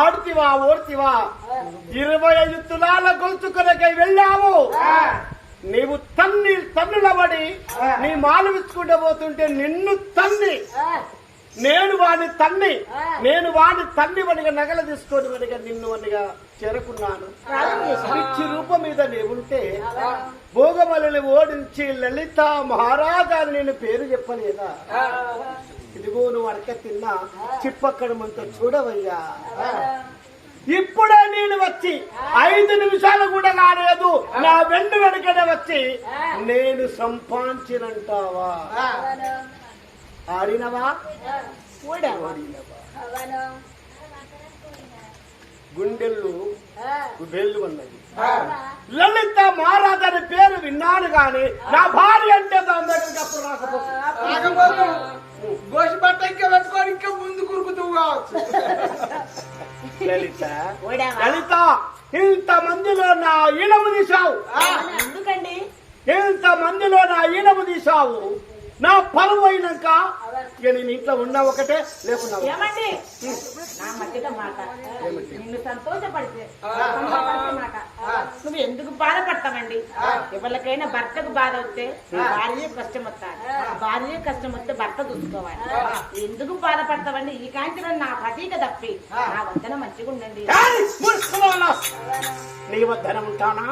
ఆడుతివా ఓడుతివా? ఇరవై ఐదు తులాల గొలుసు కొరకై వెళ్ళావు. నీవు తన్ని తన్నులబడి నీ మాలు విచ్చుకుంటూ పోతుంటే నిన్ను తన్ని. నేను వాడిని తన్ని. నేను వాడిని తన్ని వనిగా నగలు తీసుకొని వనిగా నిన్ను వనిగా చేరుకున్నాను. పిచ్చి రూపం మీద నీవుంటే భోగమలని ఓడించి లలిత మహారాజా నేను పేరు చెప్పలేదా? ఇదిగో నువ్వు అడక తిన్నా చిప్పక్కడమంతా చూడవయ్యా. ఇప్పుడే నేను వచ్చి ఐదు నిమిషాలు కూడా కాలేదు నా వెండు వెనుకనే వచ్చి నేను సంపాదించినంటావా? ఆడినవా? గుండెళ్ళు వేళ్ళు ఉన్నది. లలిత మహారాజ్ అనే పేరు విన్నాను గాని నా భార్య అంటే దాని దగ్గరికి అప్పుడు రాకపోతే. గోసి బట్ట ఇంకా పెట్టుకొని ఇంకా ముందు కురుకుతూ కావచ్చు. లలిత లలిత ఇంత మందిలో నా ఈనము తీశావు. ఎందుకండి? ఇంత మందిలో నా ఈనము తీశావు. నా పరువు అయినాక ఇక నేను ఇంట్లో ఉన్నా ఒకటే లేకున్నా ఒకటే. ఏమండి? నా మధ్యలో మాట. నిన్ను సంతోషపడితే మాట. నువ్వు ఎందుకు బాధపడతావండి? ఎవరికైనా భర్తకు బాధ వస్తే భార్య కష్టం వస్తాడు భార్య కష్టం వస్తే భర్త చూసుకోవాలి ఎందుకు బాధపడతావండి? ఈ కాంతిలో నా పతిక తప్పి. నా వద్దన మంచిగా ఉండండి ఏయ్, మూర్ఖురాలా! నీ వద్దన ఉంటానా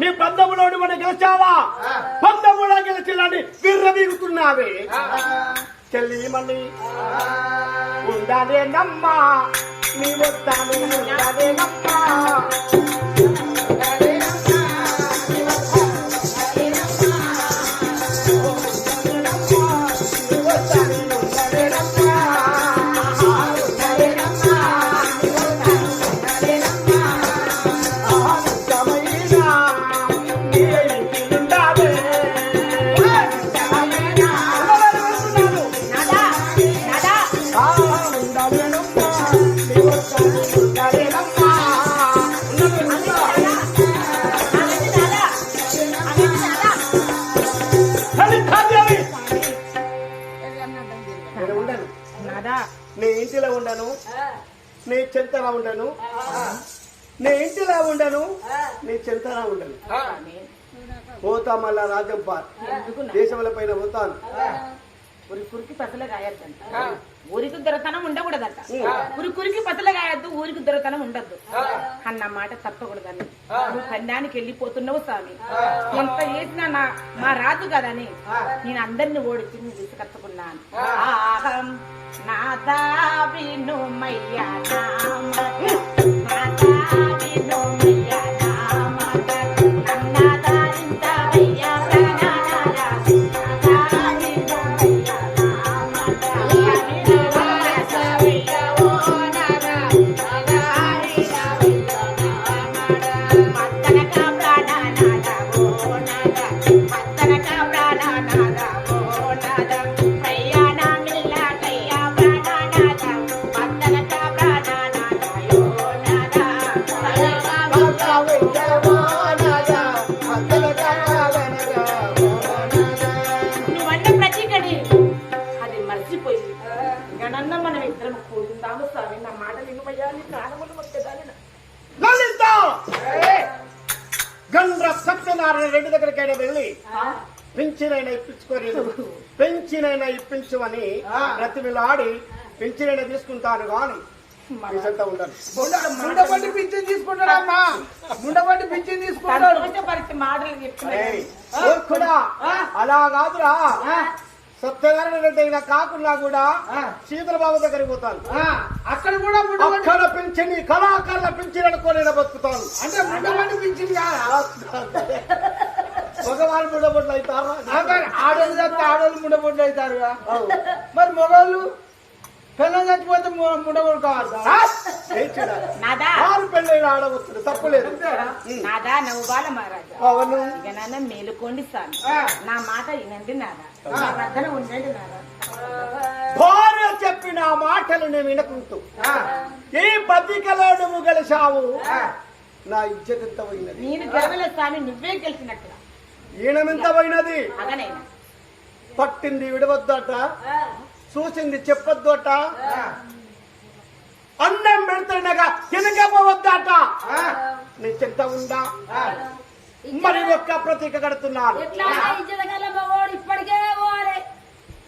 నీ బంధములోని మన గెలిచావా? బంధములో గెలిచిలాంటి విర్రవీగుతున్నావే. చెల్లి మళ్ళీ ఉండాలే నమ్మా నీ వద్దాను ఉండాలే నీ చెంతలా ఉండను. నీ ఇంటిలో ఉండను. నీ చెంతలా ఉండను. పోతా మళ్ళా రాజ్యం పార్ దేశముల పైన పోతాను. కురికి పసలు కాయొద్దంట. ఊరికి దొరతనం ఉండకూడదట. ఉరి కురికి కాయొద్దు ఊరికి దొరతనం ఉండద్దు. అన్న మాట తప్పకూడదని నువ్వు కన్యానికి వెళ్ళిపోతున్నావు స్వామి. ఎంత చేసినా నా మా రాజు కదని నేను అందరిని ఓడించి నేను తీసుకట్టుకున్నాను. నాదా వినుమయ్యా లలిత! గండ్ర సత్యనారాయణ రెడ్డి దగ్గరికైనా వెళ్ళి పెంచినైనా ఇప్పించుకొని పెంచినైనా ఇప్పించమని ప్రతిమిలాడి పెంచినైనా తీసుకుంటాను ఉండను ముండబట్టి పింఛన్ తీసుకుంటాడు మాటలు ఏయ్, చెప్తున్నాయి మూర్ఖుడా అలా కాదురా. సత్యనారాయణ రెడ్డి అయినా కాకుండా కూడా శీతల బాబు దగ్గరికి పోతాను. ఆ, అక్కడ కూడా అక్కడ పెంచని కళాకారుల పెంచిన అనుకోలేన బతుకుతాను. అంటే ముండబట్టి పింఛన్ కాదా? మగవాళ్ళు బుడబొడ్లు అవుతారా ఆడోళ్ళు చస్తే ఆడోళ్ళు ముండబొడ్లు అవుతారుగా. మరి మగవాళ్ళు పిల్లలు చచ్చిపోతే ము- ముండబొడ్లు కావద్దా ఏం చూడాలి నాదా? ఆరు పెళ్ళైన ఆడవచ్చు తప్పులేదు. నాదా నవ్వుబాల మహారాజా. అవును. ఇక నాన్న మేలుకోండి ఆ. నా మాట వినండి నాదా? భార్య చెప్పిన ఆ మాటలు నేను వినకుంటూ ఈ బతికలో నువ్వు గెలిచావు. నా ఇజ్జత్ ఎంత పోయినది? నేను గెలవలే స్వామి నువ్వే గెలిచినట్టుగా. ఈయనమెంత పోయినది? పట్టింది విడవద్దట చూసింది చెప్పొద్దట. అన్నం పెడుతుండగా వద్దట ఆ, నీ చింత ఉందా. మరి ఒక్క ప్రతీక కడుతున్నాను ఎట్లా ఇచ్చదగల మగోడు ఇప్పటికే ఓడే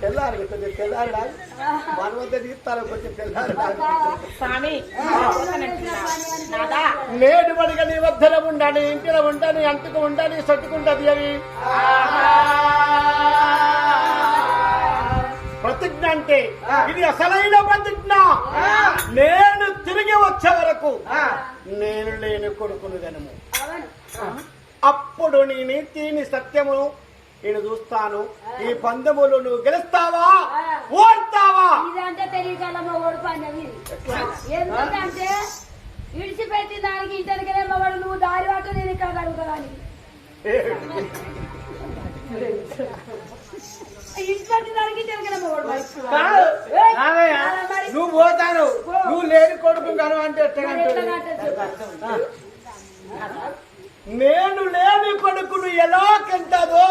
తెల్లారి కొంచెం తెల్లారి మన వద్ద తీస్తాను కొంచెం నేడు పడిగా నీ వద్దన ఉండాలి ఇంటిలో ఉండాలి అంటుకు ఉండాలి సట్టుకుంటది అవి ప్రతిజ్ఞ అంటే ఇది అసలైన ప్రతిజ్ఞ. నేను తిరిగి వచ్చే వరకు నేను లేని కొడుకును గనము. అవును. అప్పుడు నీ నీతిని సత్యమును నేను చూస్తాను. ఈ పందెములు నువ్వు గెలుస్తావా? ఓడతావా? ఇదంటే తెలియగల మగోడు పని ఎందుకంటే ఇడిచిపెట్టి దానికి ఇంటనికనే మగోడు నువ్వు దారి పట్టు నేను ఇక్కడ మరి. నువ్వు పోతాను. నువ్వు లేని కొడుకు కను అంటే? నేను లేని కొడుకును ఎలా ఆ,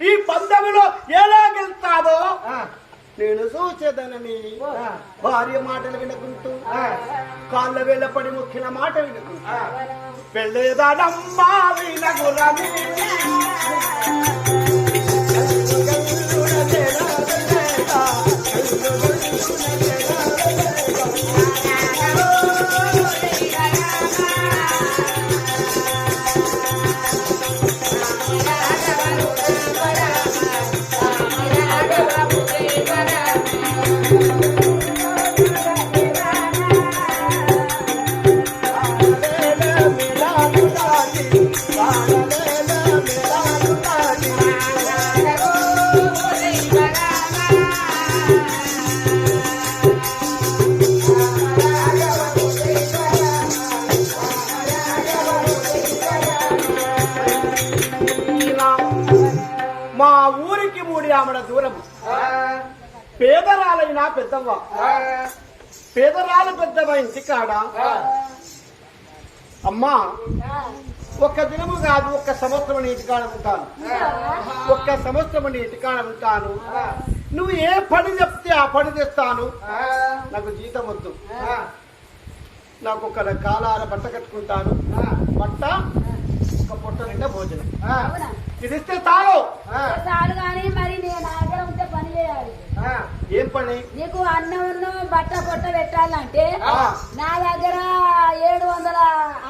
ఈ పందెములో ఎలా గెలుతాదో నేను చూసేదనని భార్య మాటలు వినుకుంటూ కాళ్ళ వెళ్ళపడి ముఖ్యన మాట వినుకుంటూ ఆ. పెళ్ళేదానమ్మా ఆ, పేదరాలు పెద్దవ ఇంటికాడ. ఆ. అమ్మా ఒక్క దినము కాదు ఒక్క సంవత్సరం ఇంటికాడ ఉంటాను. ఒక్క సంవత్సరం నీ ఇంటికాడ ఉంటాను. నువ్వు ఏ పని చెప్తే ఆ పని తెస్తాను నాకు జీతం వద్దు. నాకు ఒక కాలాల బట్ట కట్టుకుంటాను. బట్ట ఒక పొట్ట నిండా భోజనం? ఇది ఇస్తే చాలు. ఆ, చాలు కానీ మరి నేను నా దగ్గర ఉంటే పని చేయాలి. ఏం పని? నీకు అన్నం బట్ట పొట్ట పెట్టాలంటే నా దగ్గర ఏడు వందల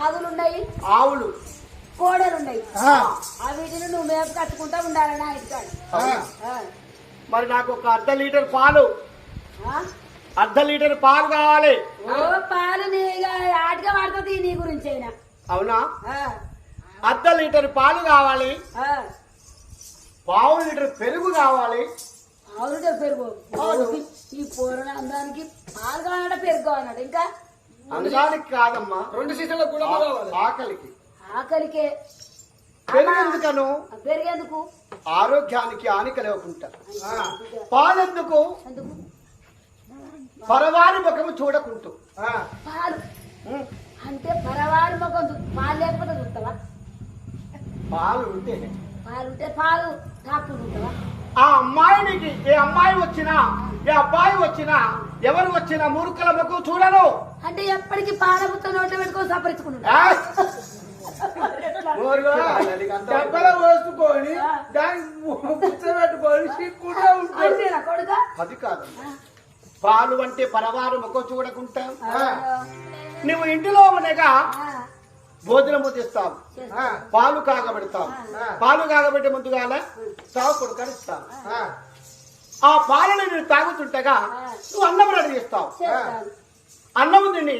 ఆవులు. ఉన్నాయి ఆవులు కోడలు ఉన్నాయి వీటిని నువ్వు మేపు కట్టుకుంటా ఉండాలి నా ఇంటికాడ. మరి నాకు ఒక అర్ధ లీటర్ పాలు? అర్ధ లీటర్ పాలు కావాలి. పాలు ఆటగా పడుతుంది నీ గురించి అయినా. అవునా. అర్ధ లీటర్ పాలు కావాలి. పావు లీటర్ పెరుగు కావాలి. ఆవులుంటే పెరుగు. ఈ పూరణ అందానికి పాలు కావాలంటే పెరుగు కావాలంట ఇంకా అందానికి కాదమ్మా. రెండు సీసాల గుణము కావాలి ఆకలికి. ఆకలికే. పెరుగు ఎందుకను? ఆ పెరుగెందుకు? ఆరోగ్యానికి హాని కలగకుండా ఆ, పాలెందుకు? ఎందుకు? పరవారి ముఖము చూడకుంటూ. ఆ, పాలు. అంటే పరవాడు మొక్కం చూ- పాలు లేకపోతే చూస్తావా? పాలు ఉంటే. పాలు ఉంటే పాలు. ఆ అమ్మాయినికి ఏ అమ్మాయి వచ్చినా ఏ అబ్బాయి వచ్చినా ఎవరు వచ్చినా మూర్ఖుల ముఖం చూడను. అంటే ఎప్పటికీ పాలబుత్త నోట్లో పెట్టుకొని సపరించుకున్నాడు పోసుకొని దానికి కూర్చోబెట్టుకొని అది కాదు. పాలు అంటే పరవారు ముఖం చూడకుండా నువ్వు ఇంటిలో ఉండగా భోజనము తెస్తావు ఆ, పాలు కాగబెడతావు ఆ. పాలు కాగబెట్టే ముందుగాల తావు కొడుకనిస్తావు ఆ, ఆ. పాలను నేను తాగుతుంటగా నువ్వు అన్నం రెడీ చేస్తావు. చేస్తాను. అన్నం తిని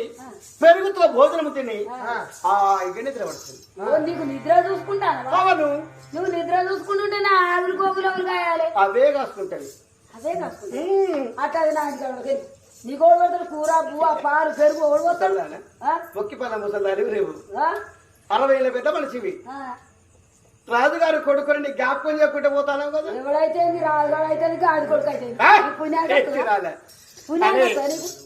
పెరుగుతో భోజనం తిని ఆ. ఇక నిద్ర పడుతుంది. నీకు నిద్ర చూసుకుంటాను అవును. నువ్వు నిద్ర చూసుకుంటుంటే నా ఆవిరి గోగులు అవే. అట్లా అది నా ఇంటికి నీకు ఓడి పోతాడు కూర బువ్వ పాలు పెరుగు ఓడి పోతాడు? ఒక్కిపల్ల ముసల్దాని రేవు ఆ? అరవై ఏళ్ళ పెద్ద మనిషివి. రాజుగారి కొడుకుని నీ జ్ఞాపకం చేయకుండా పోతాను కదా ఎవడైతే రాజుగాడు అయితే ఆడి కొడుకు అయితే? పుణ్యాలు. పుణ్యాలు